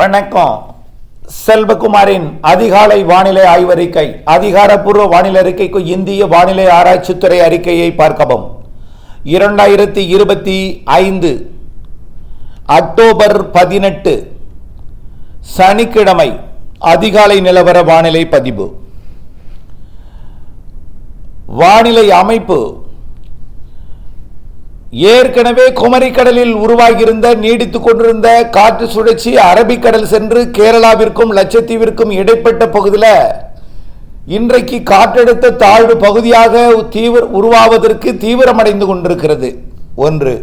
வணக்கம். செல்வகுமாரின் அதிகாலை வானிலை ஆய்வறிக்கை அதிகாரப்பூர்வ வானிலை அறிக்கைக்கு இந்திய வானிலை ஆராய்ச்சித்துறை அறிக்கையை பார்க்கவும். இரண்டாயிரத்தி இருபத்தி ஐந்து அக்டோபர் பதினெட்டு சனிக்கிழமை அதிகாலை நிலவர வானிலை பதிவு. வானிலை அமைப்பு ஏற்கனவே குமரிக்கடலில் உருவாகியிருந்த நீடித்து கொண்டிருந்த காற்று சுழற்சி அரபிக்கடல் சென்று கேரளாவிற்கும் லட்சத்தீவிற்கும் இடைப்பட்ட பகுதியில் இன்றைக்கு காற்றழுத்த தாழ்வு பகுதியாக தீவிர உருவாவதற்கு தீவிரமடைந்து கொண்டிருக்கிறது. ஒன்று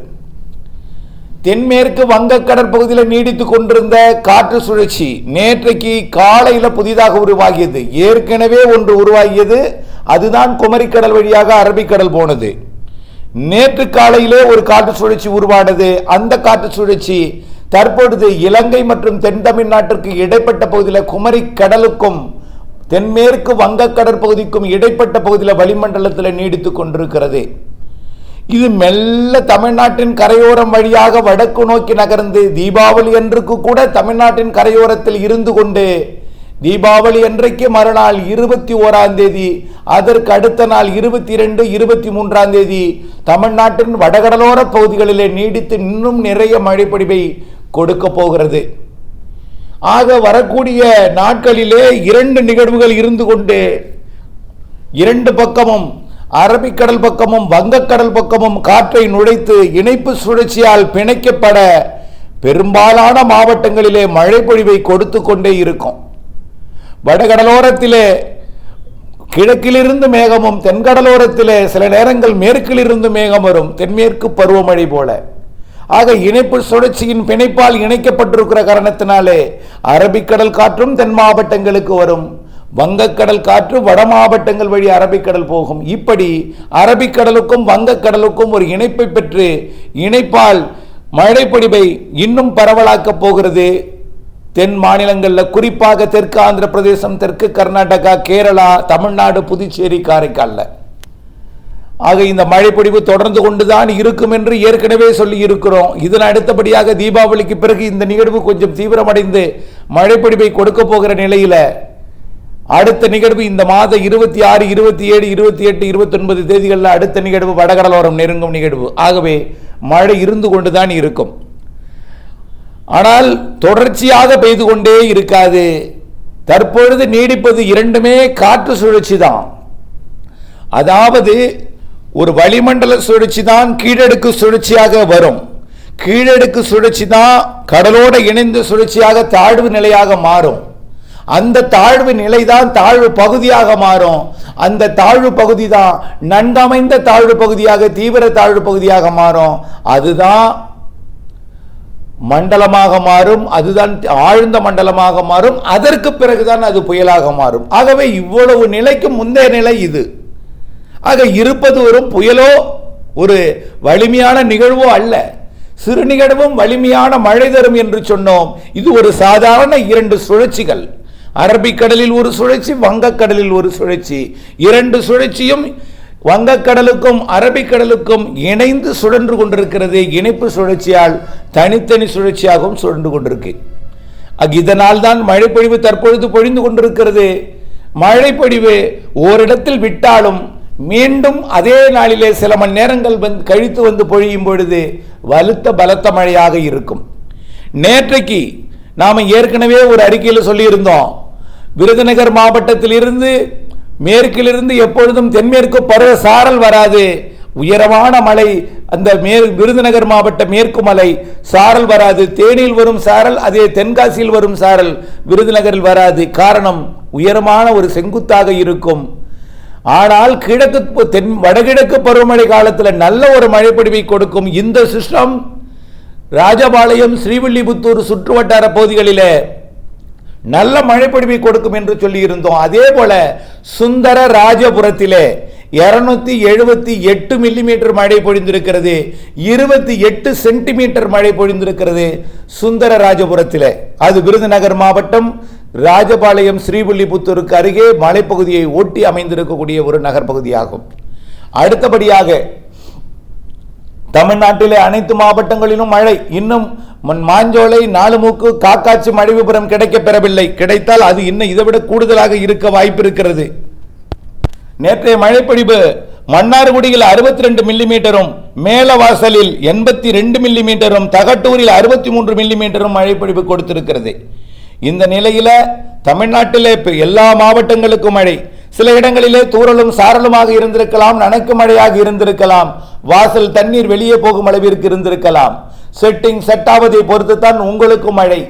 தென்மேற்கு வங்கக்கடல் பகுதியில் நீடித்து கொண்டிருந்த காற்று சுழற்சி நேற்றைக்கு காலையில் புதிதாக உருவாகியது. ஏற்கனவே ஒன்று உருவாகியது. அதுதான் குமரிக்கடல் வழியாக அரபிக்கடல் போனது. நேற்று காலையிலே ஒரு காற்று சுழற்சி உருவானது. அந்த காற்று சுழற்சி தற்பொழுது இலங்கை மற்றும் தென் தமிழ்நாட்டிற்கு இடைப்பட்ட பகுதியில் குமரி கடலுக்கும் தென்மேற்கு வங்க பகுதிக்கும் இடைப்பட்ட பகுதியில் வளிமண்டலத்தில் நீடித்துக் கொண்டிருக்கிறது. இது மெல்ல தமிழ்நாட்டின் கரையோரம் வழியாக வடக்கு நோக்கி நகர்ந்து தீபாவளி அன்றுக்கு கூட தமிழ்நாட்டின் கரையோரத்தில் இருந்து கொண்டு தீபாவளி அன்றைக்கு மறுநாள் இருபத்தி ஓராம் தேதி அதற்கு அடுத்த நாள் இருபத்தி இரண்டு இருபத்தி மூன்றாம் தேதி தமிழ்நாட்டின் வடகடலோர பகுதிகளிலே நீடித்து இன்னும் நிறைய மழைப்பொழிவை கொடுக்க போகிறது. ஆக வரக்கூடிய நாட்களிலே இரண்டு நிகழ்வுகள் இருந்து கொண்டு இரண்டு பக்கமும் அரபிக்கடல் பக்கமும் வங்கக்கடல் பக்கமும் காற்றை நுழைத்து இணைப்பு சுழற்சியால் பிணைக்கப்பட பெரும்பாலான மாவட்டங்களிலே மழைப்பொழிவை கொடுத்து கொண்டே இருக்கும். வடகடலோரத்திலே கிழக்கிலிருந்து மேகமும் தென்கடலோரத்திலே சில நேரங்கள் மேற்கிலிருந்து மேகம் வரும் தென்மேற்கு பருவமழை போல. ஆக இணைப்பு சுழற்சியின் பிணைப்பால் இணைக்கப்பட்டிருக்கிற காரணத்தினாலே அரபிக்கடல் காற்றும் தென் மாவட்டங்களுக்கு வரும். வங்கக்கடல் காற்று வட மாவட்டங்கள் வழி அரபிக்கடல் போகும். இப்படி அரபிக்கடலுக்கும் வங்கக்கடலுக்கும் ஒரு இணைப்பை பெற்று இணைப்பால் மழைப்பொடிவை இன்னும் பரவலாக்கப் போகிறது. தென் மாநிலங்களில் குறிப்பாக தெற்கு ஆந்திர பிரதேசம் தெற்கு கர்நாடகா கேரளா தமிழ்நாடு புதுச்சேரி காரைக்காலில். ஆக இந்த மழைப்பொழிவு தொடர்ந்து கொண்டுதான் இருக்கும் என்று ஏற்கனவே சொல்லி இருக்கிறோம் இதன் அடுத்தபடியாக தீபாவளிக்கு பிறகு இந்த நிகழ்வு கொஞ்சம் தீவிரமடைந்து மழைப்பொழிவை கொடுக்க போகிற நிலையில் அடுத்த நிகழ்வு இந்த மாத இருபத்தி ஆறு இருபத்தி ஏழு இருபத்தி எட்டு இருபத்தி ஒன்பது தேதிகளில் அடுத்த நிகழ்வு வடகடலோரம் நெருங்கும் நிகழ்வு. ஆகவே மழை இருந்து கொண்டுதான் இருக்கும். ஆனால் தொடர்ச்சியாக பெய்து கொண்டே இருக்காது. தற்பொழுது நீடிப்பது இரண்டுமே காற்று சுழற்சி தான் அதாவது ஒரு வளிமண்டல சுழற்சி தான் கீழடுக்கு சுழற்சியாக வரும். கீழடுக்கு சுழற்சி தான் கடலோடு இணைந்த சுழற்சியாக தாழ்வு நிலையாக மாறும். அந்த தாழ்வு நிலை தான் தாழ்வு பகுதியாக மாறும். அந்த தாழ்வு பகுதி தான் நன்கமைந்த தாழ்வு பகுதியாக தீவிர தாழ்வு பகுதியாக மாறும். அதுதான் மண்டலமாக மாறும் அதுதான் ஆழ்ந்த மண்டலமாக மாறும் அதற்கு பிறகுதான் அது புயலாக மாறும். ஆகவே இவ்வளவு நிலைக்கு முந்தைய நிலை இது. ஆக இருப்பது ஒரு புயலோ ஒரு வலிமையான நிகழ்வோ அல்ல. சிறு நிகழ்வும் வலிமையான மழை தரும் என்று சொன்னோம். இது ஒரு சாதாரண இரண்டு சுழற்சிகள். அரபிக்கடலில் ஒரு சுழற்சி வங்கக்கடலில் ஒரு சுழற்சி. இரண்டு சுழற்சியும் வங்கக்கடலுக்கும் அரபிக்கடலுக்கும் இணைந்து சுழன்று கொண்டிருக்கிறது இணைப்பு சுழற்சியால் தனித்தனி சுழற்சியாகவும் சுழன்று கொண்டிருக்கு. அக் இதனால் தான் மழைப்பொழிவு தற்பொழுது பொழிந்து கொண்டிருக்கிறது. மழைப்பொழிவு ஓரிடத்தில் விட்டாலும் மீண்டும் அதே நாளிலே சில மணி நேரங்கள் வந்து கழித்து வந்து பொழியும் பொழுது வலுத்த பலத்த மழையாக இருக்கும். நேற்றைக்கு நாம் ஏற்கனவே ஒரு அறிக்கையில் சொல்லியிருந்தோம். விருதுநகர் மாவட்டத்திலிருந்து மேற்கிலிருந்து எப்பொழுதும் தென்மேற்கு பருவ சாரல் வராது. உயரமான மலை அந்த மே விருதுநகர் மாவட்ட மேற்கு மலை சாரல் வராது. தேனியில் வரும் சாரல் அதே தென்காசியில் வரும் சாரல் விருதுநகரில் வராது. காரணம் உயரமான ஒரு செங்குத்தாக இருக்கும். ஆனால் கிழக்கு தென் வடகிழக்கு பருவமழை காலத்தில் நல்ல ஒரு மழைப்பொடிவை கொடுக்கும் இந்த சிஸ்டம் ராஜபாளையம் ஸ்ரீவில்லிபுத்தூர் சுற்று வட்டார பகுதிகளிலே நல்ல மழைப்பொழிவை கொடுக்கும் என்று சொல்லியிருந்தோம். அதே போல சுந்தர ராஜபுரத்திலே இருநூத்தி எழுபத்தி எட்டு மில்லிமீட்டர் மழை பொழிந்திருக்கிறது. இருபத்தி எட்டு சென்டிமீட்டர் மழை பொழிந்திருக்கிறது சுந்தர ராஜபுரத்திலே. அது விருதுநகர் மாவட்டம் ராஜபாளையம் ஸ்ரீவில்லிபுத்தூருக்கு அருகே மலைப்பகுதியை ஒட்டி அமைந்திருக்கக்கூடிய ஒரு நகர்பகுதியாகும். அடுத்தபடியாக தமிழ்நாட்டிலே அனைத்து மாவட்டங்களிலும் மழை. இன்னும் மண் மாஞ்சோலை நாலுமூக்கு காக்காச்சி மழைபுரம் கிடைக்கப் பெறவில்லை. கிடைத்தால் அது இன்னும் இதைவிட கூடுதலாக இருக்க வாய்ப்பு இருக்கிறது. நேற்றைய மழைப்பொழிவு மன்னார்குடியில் அறுபத்தி ரெண்டு மில்லிமீட்டரும் மேலவாசலில் எண்பத்தி ரெண்டு மில்லிமீட்டரும் தகட்டூரில் அறுபத்தி மூன்று மில்லிமீட்டரும் மழைப்பொழிவு கொடுத்திருக்கிறது. இந்த நிலையில் தமிழ்நாட்டிலே இப்போ எல்லா மாவட்டங்களுக்கும் மழை. சில இடங்களிலே தூரலும் சாரலுமாக இருந்திருக்கலாம் நனைக்கு மழையாக இருந்திருக்கலாம். வாசல் தண்ணீர் வெளியே போகும் அளவிற்கு இருந்திருக்கலாம். செட்டிங் செட் ஆவதை பொறுத்துத்தான் உங்களுக்கும் மழை.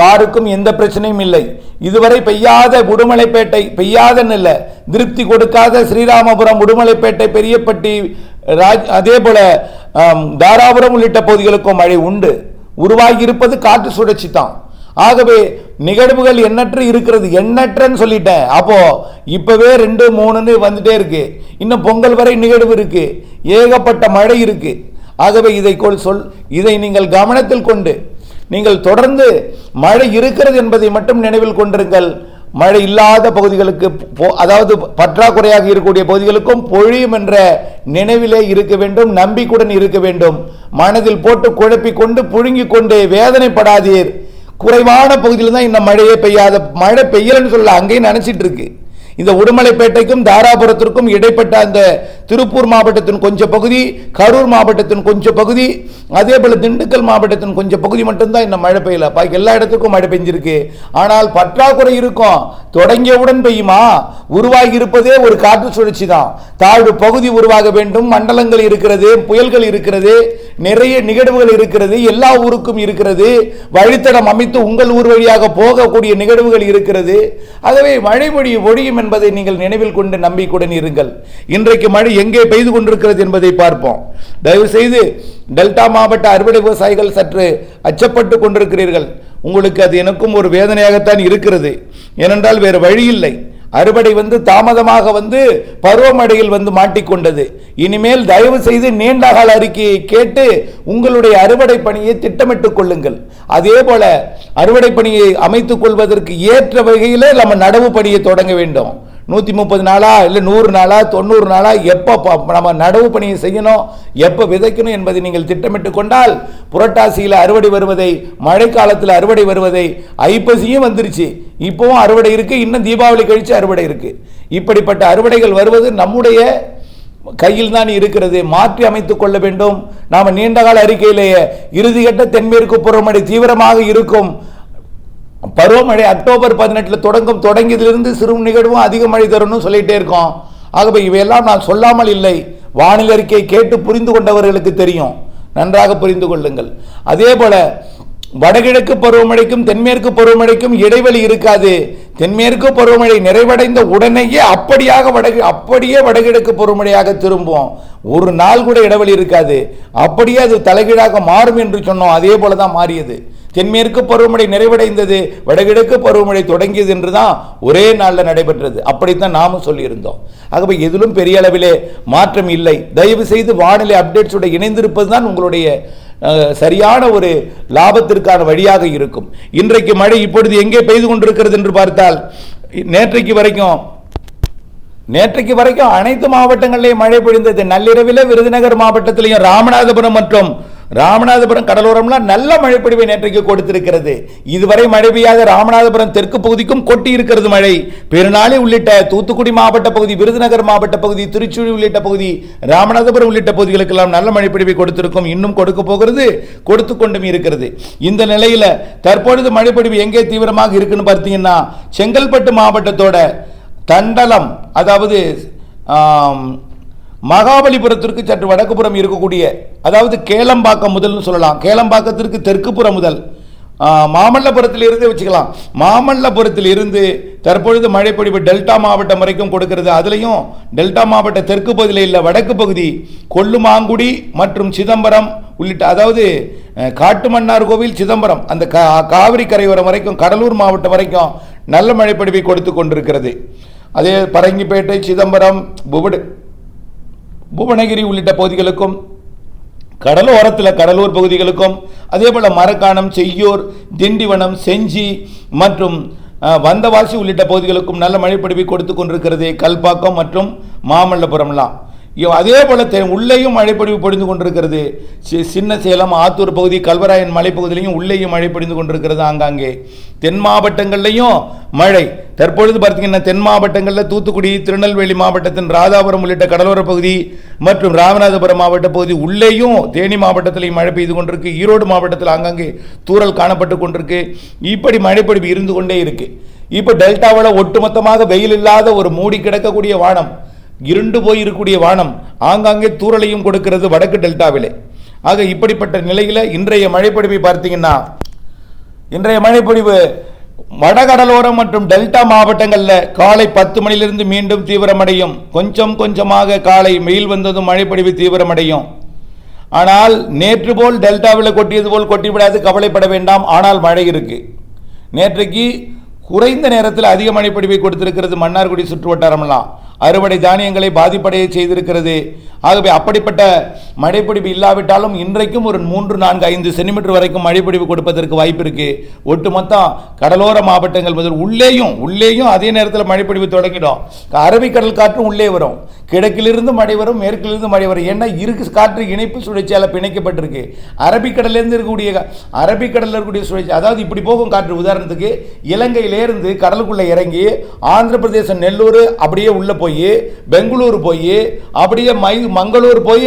யாருக்கும் எந்த பிரச்சனையும் இல்லை. இதுவரை பெய்யாத உடுமலைப்பேட்டை பெய்யாதன்னு இல்லை திருப்தி கொடுக்காத ஸ்ரீராமபுரம் உடுமலைப்பேட்டை பெரியப்பட்டி ராஜ் அதே போல தாராபுரம் உள்ளிட்ட பகுதிகளுக்கும் மழை உண்டு. உருவாகி இருப்பது காற்று சுழற்சி தான் ஆகவே நிகழ்வுகள் எண்ணற்று இருக்கிறது எண்ணற்றன்னு சொல்லிட்டேன். அப்போ இப்பவே ரெண்டு மூணுன்னு வந்துட்டே இருக்கு. இன்னும் பொங்கல் வரை நிகழ்வு இருக்கு. ஏகப்பட்ட மழை இருக்கு. ஆகவே இதை கொள் சொல் இதை நீங்கள் கவனத்தில் கொண்டு நீங்கள் தொடர்ந்து மழை இருக்கிறது என்பதை மட்டும் நினைவில் கொண்டிருங்கள். மழை இல்லாத பகுதிகளுக்கு போ- அதாவது பற்றாக்குறையாக இருக்கக்கூடிய பகுதிகளுக்கும் பொழியும் என்ற நினைவிலே இருக்க வேண்டும் நம்பிக்கையுடன் இருக்க வேண்டும். மனதில் போட்டு குழப்பிக்கொண்டு புழுங்கிக் கொண்டு வேதனைப்படாதீர். குறைவான பகுதியில் தான் இந்த மழையே பெய்யாத மழை பெய்யலன்னு சொல்ல அங்கேயும் நினைச்சிட்டு இருக்கு. இந்த உடுமலைப்பேட்டைக்கும் தாராபுரத்திற்கும் இடைப்பட்ட அந்த திருப்பூர் மாவட்டத்தின் கொஞ்சம் பகுதி கரூர் மாவட்டத்தின் கொஞ்சம் பகுதி அதே போல் திண்டுக்கல் மாவட்டத்தின் கொஞ்சம் பகுதி மட்டும்தான் இந்த மழை பெய்யல. பாக்கி எல்லா இடத்துக்கும் மழை பெஞ்சிருக்கு. ஆனால் பற்றாக்குறை இருக்கும். தொடங்கியவுடன் பெய்யுமா? உருவாகி இருப்பதே ஒரு காற்று சுழற்சி தான் தாழ்வு பகுதி உருவாக வேண்டும். மண்டலங்கள் இருக்கிறது புயல்கள் இருக்கிறது நிறைய நிகழ்வுகள் இருக்கிறது எல்லா ஊருக்கும் இருக்கிறது. வழித்தடம் அமைத்து உங்கள் ஊர் வழியாக போகக்கூடிய நிகழ்வுகள் இருக்கிறது. ஆகவே மழை பொழி பொழியும் என்பதை நீங்கள் நினைவில் கொண்டு நம்பிக்கையுடன் இருங்கள். இன்றைக்கு மழை எங்கே பெய்து கொண்டிருக்கிறது என்பதை பார்ப்போம். தயவு செய்து டெல்டா மாவட்ட அறுவடை விவசாயிகள் சற்று அச்சப்பட்டு கொண்டிருக்கிறீர்கள். உங்களுக்கு அது எனக்கும் ஒரு வேதனையாகத்தான் இருக்கிறது. ஏனென்றால் வேறு வழி இல்லை. அறுவடை வந்து தாமதமாக வந்து பருவமடையில் வந்து மாட்டிக்கொண்டது. இனிமேல் தயவு செய்து நீண்ட கால அறிக்கையை கேட்டு உங்களுடைய அறுவடை பணியை திட்டமிட்டுக் கொள்ளுங்கள். அதே போல அறுவடை பணியை அமைத்துக் கொள்வதற்கு ஏற்ற வகையிலே நம்ம நடவு பணியை தொடங்க வேண்டும். நூற்றி முப்பது நாளா இல்லை நூறு நாளா தொண்ணூறு நாளா? எப்போ நம்ம நடவு பணியை செய்யணும்? எப்போ விதைக்கணும் என்பதை நீங்கள் திட்டமிட்டு கொண்டால் புரட்டாசியில் அறுவடை வருவதை மழைக்காலத்தில் அறுவடை வருவதை ஐப்பசியும் வந்துருச்சு. இப்போவும் அறுவடை இருக்குது இன்னும் தீபாவளி கழித்து அறுவடை இருக்குது இப்படிப்பட்ட அறுவடைகள் வருவது நம்முடைய கையில் தான் இருக்கிறது. மாற்றி அமைத்துக் கொள்ள வேண்டும். நாம் நீண்டகால அறிக்கையிலேயே இறுதிக்கட்ட தென்மேற்கு புறமடை தீவிரமாக இருக்கும். பருவமழை அக்டோபர் பதினெட்டில் தொடங்கும் தொடங்கியதிலிருந்து சிறு நிகழ்வும் அதிக மழை தரும்னு சொல்லிகிட்டே இருக்கோம். ஆகவே இவையெல்லாம் நான் சொல்லாமல் இல்லை. வானிலை அறிக்கையை கேட்டு புரிந்து கொண்டவர்களுக்கு தெரியும். நன்றாக புரிந்து கொள்ளுங்கள். அதே போல வடகிழக்கு பருவமழைக்கும் தென்மேற்கு பருவமழைக்கும் இடைவெளி இருக்காது. தென்மேற்கு பருவமழை நிறைவடைந்த உடனேயே அப்படியாக வடகி அப்படியே வடகிழக்கு பருவமழையாக திரும்பும் ஒரு நாள் கூட இடைவெளி இருக்காது. அப்படியே அது தலைகீழாக மாறும் என்று சொன்னோம். அதே போல தான் மாறியது. தென்மேற்கு பருவமழை நிறைவடைந்தது வடகிழக்கு பருவமழை தொடங்கியது என்று தான் ஒரே நாளில் நடைபெற்றது. அப்படித்தான் நாமும் சொல்லியிருந்தோம். ஆகவே எதிலும் பெரிய அளவிலே மாற்றம் இல்லை. தயவு செய்து வானிலை அப்டேட்ஸோட இணைந்திருப்பது தான் உங்களுடைய சரியான ஒரு லாபத்திற்கான வழியாக இருக்கும். இன்றைக்கு மழை இப்பொழுது எங்கே பெய்து கொண்டிருக்கிறது என்று பார்த்தால் நேற்றைக்கு வரைக்கும் நேற்றைக்கு வரைக்கும் அனைத்து மாவட்டங்களிலேயும் மழை பொழிந்தது. நள்ளிரவில் விருதுநகர் மாவட்டத்திலையும் ராமநாதபுரம் மற்றும் ராமநாதபுரம் கடலோரம்லாம் நல்ல மழைப்பொழிவை நேற்றைக்கு கொடுத்திருக்கிறது. இதுவரை மழை பெய்யாத ராமநாதபுரம் தெற்கு பகுதிக்கும் கொட்டி இருக்கிறது மழை. பெருநாளி உள்ளிட்ட தூத்துக்குடி மாவட்ட பகுதி விருதுநகர் மாவட்ட பகுதி திருச்சூழி உள்ளிட்ட பகுதி ராமநாதபுரம் உள்ளிட்ட பகுதிகளுக்கெல்லாம் நல்ல மழைப்பொழிவை கொடுத்திருக்கும். இன்னும் கொடுக்க போகிறது கொடுத்து கொண்டும் இருக்கிறது. இந்த நிலையில் தற்பொழுது மழைப்பொழிவு எங்கே தீவிரமாக இருக்குன்னு பார்த்தீங்கன்னா செங்கல்பட்டு மாவட்டத்தோட தண்டலம் அதாவது மகாபலிபுரத்திற்கு சற்று வடக்குப்புறம் இருக்கக்கூடிய அதாவது கேளம்பாக்கம் முதல்னு சொல்லலாம். கேளம்பாக்கத்திற்கு தெற்குப்புறம் முதல். மாமல்லபுரத்தில் இருந்து வச்சுக்கலாம். மாமல்லபுரத்தில் இருந்து தற்பொழுது மழைப்பொழிவு டெல்டா மாவட்டம் வரைக்கும் கொடுக்கிறது. அதுலேயும் டெல்டா மாவட்ட தெற்கு பகுதியில் இல்லை வடக்கு பகுதி கொல்லுமாங்குடி மற்றும் சிதம்பரம் உள்ளிட்ட அதாவது காட்டுமன்னார் கோவில் சிதம்பரம் அந்த கா காவிரி கரையோரம் வரைக்கும் கடலூர் மாவட்டம் வரைக்கும் நல்ல மழைப்பொழிவை கொடுத்து கொண்டிருக்கிறது. அதே பரங்கிப்பேட்டை சிதம்பரம் புவடு புவனகிரி உள்ளிட்ட பகுதிகளுக்கும் கடலோரத்தில் கடலூர் பகுதிகளுக்கும் அதே போல் மரக்காணம் செய்யூர் திண்டிவனம் செஞ்சி மற்றும் வந்தவாசி உள்ளிட்ட பகுதிகளுக்கும் நல்ல மழைப்பொழிவை கொடுத்து கொண்டிருக்கிறது கல்பாக்கம் மற்றும் மாமல்லபுரம்லாம். அதே போல தெ- உள்ளேயும் மழைப்பொழிவு பொழிந்து கொண்டிருக்கிறது. சின்ன சேலம் ஆத்தூர் பகுதி கல்வராயன் மலைப்பகுதியிலையும் உள்ளேயும் மழை பொழிந்து கொண்டிருக்கிறது ஆங்காங்கே. தென் மாவட்டங்கள்லையும் மழை. தற்பொழுது பார்த்தீங்கன்னா தென் மாவட்டங்களில் தூத்துக்குடி திருநெல்வேலி மாவட்டத்தின் ராதாபுரம் உள்ளிட்ட கடலோர பகுதி மற்றும் ராமநாதபுரம் மாவட்ட பகுதி உள்ளேயும் தேனி மாவட்டத்திலையும் மழை பெய்து கொண்டிருக்கு. ஈரோடு மாவட்டத்தில் ஆங்காங்கே தூரல் காணப்பட்டு கொண்டிருக்கு. இப்படி மழைப்பொழிவு இருந்து கொண்டே இருக்கு. இப்போ டெல்டாவில் ஒட்டுமொத்தமாக வெயில் இல்லாத ஒரு மூடி கிடக்கக்கூடிய வானம். இருண்டு போய் இருக்கக்கூடிய வானம் ஆங்காங்கே தூறலையும் கொடுக்கிறது வடக்கு டெல்டாவிலே. ஆக இப்படிப்பட்ட நிலையில் இன்றைய மழைப்பொழிவை பார்த்தீங்கன்னா இன்றைய மழைப்பொழிவு வடகடலோரம் மற்றும் டெல்டா மாவட்டங்களில் காலை பத்து மணியிலிருந்து மீண்டும் தீவிரமடையும். கொஞ்சம் கொஞ்சமாக காலை வெயில் வந்ததும் மழைப்பொழிவு தீவிரமடையும். ஆனால் நேற்று போல் டெல்டாவில் கொட்டியது போல் கொட்டிவிடாது கவலைப்பட வேண்டாம். ஆனால் மழை இருக்கு. நேற்றைக்கு குறைந்த நேரத்தில் அதிக மழைப்பொழிவை கொடுத்திருக்கிறது மன்னார்குடி சுற்று வட்டாரம்லாம் அறுவடை தானியங்களை பாதிப்படைய செய்திருக்கிறது. ஆகவே அப்படிப்பட்ட மழைப்பிடிப்பு இல்லாவிட்டாலும் இன்றைக்கும் ஒரு மூன்று நான்கு ஐந்து சென்டிமீட்டர் வரைக்கும் மழைப்பிடிப்பு கொடுப்பதற்கு வாய்ப்பு இருக்கு. ஒட்டுமொத்தம் கடலோர மாவட்டங்கள் முதல் உள்ளேயும் உள்ளேயும் அதே நேரத்தில் மழைப்பிடிப்பு தொடங்கிடும். அரபிக்கடல் காற்றும் உள்ளே வரும். கிழக்கிலிருந்து மழை வரும் மேற்கிலிருந்து மழை வரும். ஏன்னா இருக்கு காற்று இணைப்பு சுழற்சியால் பிணைக்கப்பட்டிருக்கு. அரபிக்கடல்லேருந்து இருக்கக்கூடிய அரபிக்கடலில் இருக்கக்கூடிய சுழற்சி அதாவது இப்படி போகும் காற்று. உதாரணத்துக்கு இலங்கையிலேருந்து கடலுக்குள்ளே இறங்கி ஆந்திர பிரதேசம் நெல்லூர் அப்படியே உள்ளே போய் பெங்களூர் போய் அப்படியே மை மங்களூர் போய்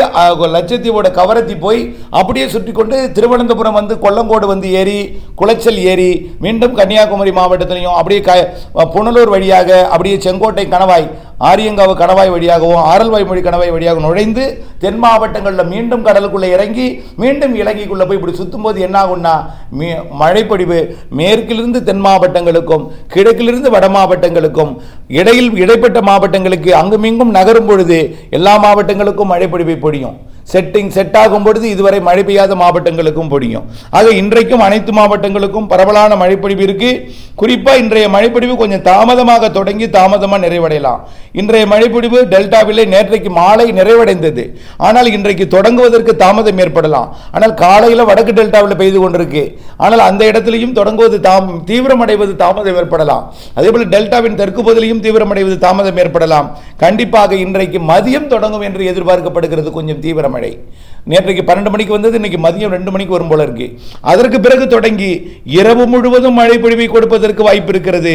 லட்சத்தீவோட கவரத்தி போய் அப்படியே சுற்றி கொண்டு திருவனந்தபுரம் வந்து கொல்லங்கோடு வந்து ஏறி குளச்சல் ஏறி மீண்டும் கன்னியாகுமரி மாவட்டத்திலையும் அப்படியே க புனலூர் வழியாக அப்படியே செங்கோட்டை கணவாய் ஆரியங்காவு கணவாய் வழியாகவும் ஆரல்வாய் மொழி கணவாய் வழியாக நுழைந்து தென் மாவட்டங்களில் மீண்டும் கடலுக்குள்ளே இறங்கி மீண்டும் இலங்கைக்குள்ளே போய் இப்படி சுத்தும்போது என்ன ஆகும்னா மீ மழைப்பொழிவு மேற்கிலிருந்து தென் மாவட்டங்களுக்கும் கிழக்கிலிருந்து வட மாவட்டங்களுக்கும் இடையில் இடைப்பட்ட மாவட்டங்களுக்கு அங்குமிங்கும் நகரும் பொழுது எல்லா மாவட்டங்களுக்கும் மழைப்பொழிவை பொழியும். செட்டிங் செட் ஆகும் பொழுது இதுவரை மழை பெய்யாத மாவட்டங்களுக்கும் பொடியும். ஆக இன்றைக்கும் அனைத்து மாவட்டங்களுக்கும் பரவலான மழைப்பொழிவு இருக்கு. குறிப்பாக இன்றைய மழைப்பொழிவு கொஞ்சம் தாமதமாக தொடங்கி தாமதமாக நிறைவடையலாம். இன்றைய மழைப்பொழிவு டெல்டாவிலே நேற்றைக்கு மாலை நிறைவடைந்தது. ஆனால் இன்றைக்கு தொடங்குவதற்கு தாமதம் ஏற்படலாம். ஆனால் காலையில் வடக்கு டெல்டாவில் பெய்து கொண்டிருக்கு. ஆனால் அந்த இடத்துலையும் தொடங்குவது தாம் தீவிரமடைவது தாமதம் ஏற்படலாம். அதேபோல டெல்டாவின் தெற்கு பகுதியிலையும் தீவிரமடைவது தாமதம் ஏற்படலாம். கண்டிப்பாக இன்றைக்கு மதியம் தொடங்கும் என்று எதிர்பார்க்கப்படுகிறது. கொஞ்சம் தீவிரம் மழை. நேற்றைக்கு பன்னெண்டு மணிக்கு வந்தது இன்னைக்கு மதியம் ரெண்டு மணிக்கு வரும் போல இருக்கு. அதற்கு பிறகு தொடங்கி இரவு முழுவதும் மழை பொழிவை கொடுப்பதற்கு வாய்ப்பு இருக்கிறது.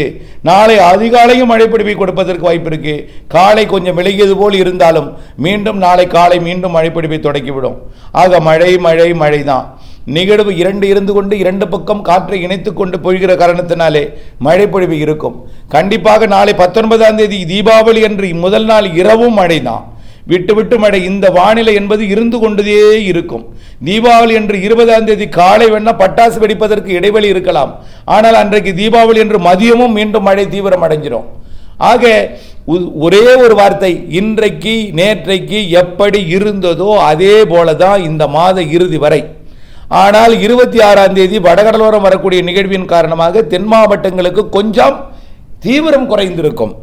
நாளை அதிகாலையும் மழை பொழிவை கொடுப்பதற்கு வாய்ப்பு இருக்கு. காலை கொஞ்சம் விலகியது போல் இருந்தாலும் மீண்டும் நாளை காலை மீண்டும் மழை பொழிவை தொடங்கிவிடும் ஆக மழை மழை மழை தான் நிகழ்வு இரண்டு இருந்து கொண்டு இரண்டு பக்கம் காற்றை இணைத்து கொண்டு பொழிகிற காரணத்தினாலே மழை பொழிவு இருக்கும். கண்டிப்பாக நாளை பத்தொன்பதாம் தேதி தீபாவளி அன்று முதல் நாள் இரவும் மழை தான் விட்டு விட்டு மழை இந்த வானிலை என்பது இருந்து கொண்டதே இருக்கும். தீபாவளி என்று இருபதாம் தேதி காலை வேணா பட்டாசு வெடிப்பதற்கு இடைவெளி இருக்கலாம். ஆனால் அன்றைக்கு தீபாவளி என்று மதியமும் மீண்டும் மழை தீவிரம் அடைஞ்சிரும். ஆக உ- ஒரே ஒரு வார்த்தை இன்றைக்கு நேற்றைக்கு எப்படி இருந்ததோ அதே போல தான் இந்த மாத இறுதி வரை. ஆனால் இருபத்தி ஆறாம் தேதி வடகடலோரம் வரக்கூடிய நிகழ்வின் காரணமாக தென் மாவட்டங்களுக்கு கொஞ்சம் தீவிரம் குறைந்திருக்கும்.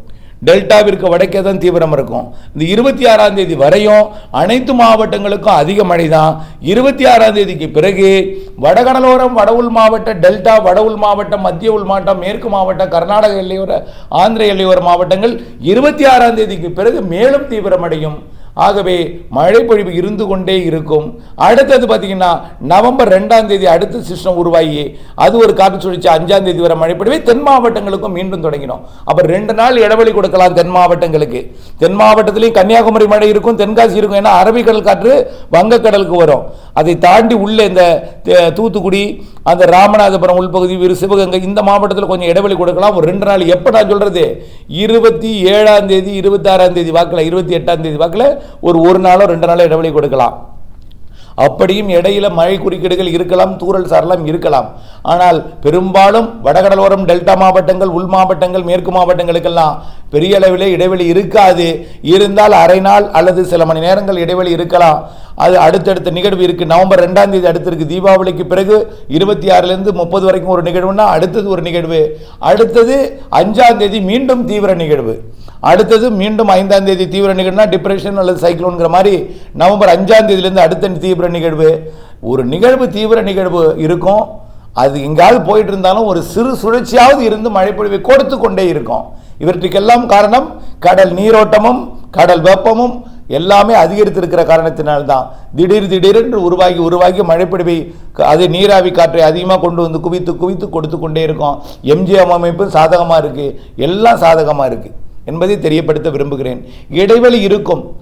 டெல்டாவிற்கு வடக்கே தான் தீவிரம் இருக்கும். இந்த இருபத்தி ஆறாம் தேதி வரையும் அனைத்து மாவட்டங்களுக்கும் அதிக மழை தான் இருபத்தி ஆறாம் தேதிக்கு பிறகு வடகடலோரம் வட உள் மாவட்ட டெல்டா வட உள் மாவட்டம் மத்திய உள் மாவட்டம் மேற்கு மாவட்டம் கர்நாடக எல்லையோர ஆந்திர எல்லையோர மாவட்டங்கள் இருபத்தி ஆறாம் தேதிக்கு பிறகு மேலும் தீவிரமடையும். ஆகவே மழை பொழிவு இருந்து கொண்டே இருக்கும். அடுத்தது பார்த்தீங்கன்னா நவம்பர் ரெண்டாம் தேதி அடுத்த சிஸ்டம் உருவாகி அது ஒரு காற்று சுழற்சி அஞ்சாம் தேதி வரை மழை பொழிவை தென் மாவட்டங்களுக்கும் மீண்டும் தொடங்கினோம். அப்போ ரெண்டு நாள் இடைவெளி கொடுக்கலாம் தென் மாவட்டங்களுக்கு. தென் மாவட்டத்திலையும் கன்னியாகுமரி மழை இருக்கும் தென்காசி இருக்கும் ஏன்னா அரபிக்கடல் காற்று வங்கக்கடலுக்கு வரும். அதை தாண்டி உள்ள இந்த தூத்துக்குடி அந்த ராமநாதபுரம் உள்பகுதி விரு சிவகங்கை இந்த மாவட்டத்தில் கொஞ்சம் இடைவெளி கொடுக்கலாம். ஒரு ரெண்டு நாள். எப்போ நான் சொல்கிறது இருபத்தி ஏழாம் தேதி இருபத்தாறாம் தேதி வாக்கில் இருபத்தி எட்டாம் தேதி வாக்கில் ஒரு ஒரு நாளோ ரெண்டு நாளோ இடைவெளி கொடுக்கலாம். அப்படியும் இடையில மழை குறுக்கீடுகள் இருக்கலாம் தூறல் சாரலாம் இருக்கலாம். ஆனால் பெரும்பாலும் வடகடலோரம் டெல்டா மாவட்டங்கள் உள் மாவட்டங்கள் மேற்கு மாவட்டங்களுக்கெல்லாம் பெரிய அளவிலே இடைவெளி இருக்காது. இருந்தால் அரை நாள் அல்லது சில மணி நேரங்கள் இடைவெளி இருக்கலாம். அது அடுத்தடுத்த நிகழ்வு இருக்குது நவம்பர் ரெண்டாம் தேதி அடுத்து தீபாவளிக்கு பிறகு இருபத்தி ஆறுலேருந்து முப்பது வரைக்கும் ஒரு நிகழ்வுனா அடுத்தது ஒரு நிகழ்வு. அடுத்தது அஞ்சாம் தேதி மீண்டும் தீவிர நிகழ்வு. அடுத்தது மீண்டும் ஐந்தாம் தேதி தீவிர நிகழ்வுனா டிப்ரெஷன் அல்லது சைக்ளோன்கிற மாதிரி நவம்பர் அஞ்சாம் தேதியிலேருந்து அடுத்த தீவிர நிகழ்வு. ஒரு நிகழ்வு தீவிர நிகழ்வு இருக்கும். அது எங்கேயாவது போயிட்டு இருந்தாலும் ஒரு சிறு சுழற்சியாவது இருந்து மழைப்பொழிவை கொடுத்து கொண்டே இருக்கும். இவற்றுக்கெல்லாம் காரணம் கடல் நீரோட்டமும் கடல் வெப்பமும் எல்லாமே அதிகரித்திருக்கிற காரணத்தினால்தான். திடீர் திடீரென்று உருவாகி உருவாகி மழைப்பிடிவை அது நீராவி காற்றை அதிகமாக கொண்டு வந்து குவித்து குவித்து கொடுத்து கொண்டே இருக்கும். எம்ஜிஎம் அமைப்பு சாதகமாக இருக்குது எல்லாம் சாதகமாக இருக்குது என்பதை தெரியப்படுத்த விரும்புகிறேன். இடைவெளி இருக்கும்.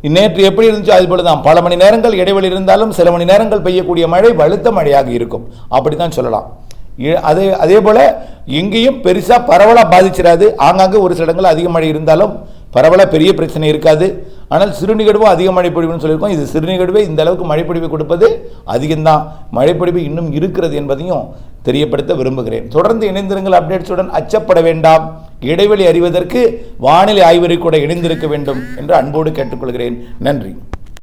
நேற்று எப்படி இருந்துச்சோ அது போல தான் பல மணி நேரங்கள் இடைவெளி இருந்தாலும் சில மணி நேரங்கள் பெய்யக்கூடிய மழை வலுத்த மழையாக இருக்கும். அப்படி தான் சொல்லலாம். இ- அதே அதே போல் எங்கேயும் பெருசாக பரவலாக பாதிச்சிடாது ஆங்காங்கே ஒரு சில இடங்கள் அதிக மழை இருந்தாலும் பரவலாக பெரிய பிரச்சனை இருக்காது. ஆனால் சிறுநிகழ்வும் அதிக மழைப்பொழிவுன்னு சொல்லியிருக்கோம். இது சிறுநிகழ்வே இந்த அளவுக்கு மழைப்பொழிவு கொடுப்பது அதிகம்தான். மழைப்பொழிவு இன்னும் இருக்கிறது என்பதையும் தெரியப்படுத்த விரும்புகிறேன். தொடர்ந்து இணைந்திருங்கள் அப்டேட்ஸுடன். அச்சப்பட வேண்டாம். இடைவெளி அறிவதற்கு வானிலை ஆய்வறை கூட இணைந்திருக்க வேண்டும் என்று அன்போடு கேட்டுக்கொள்கிறேன். நன்றி.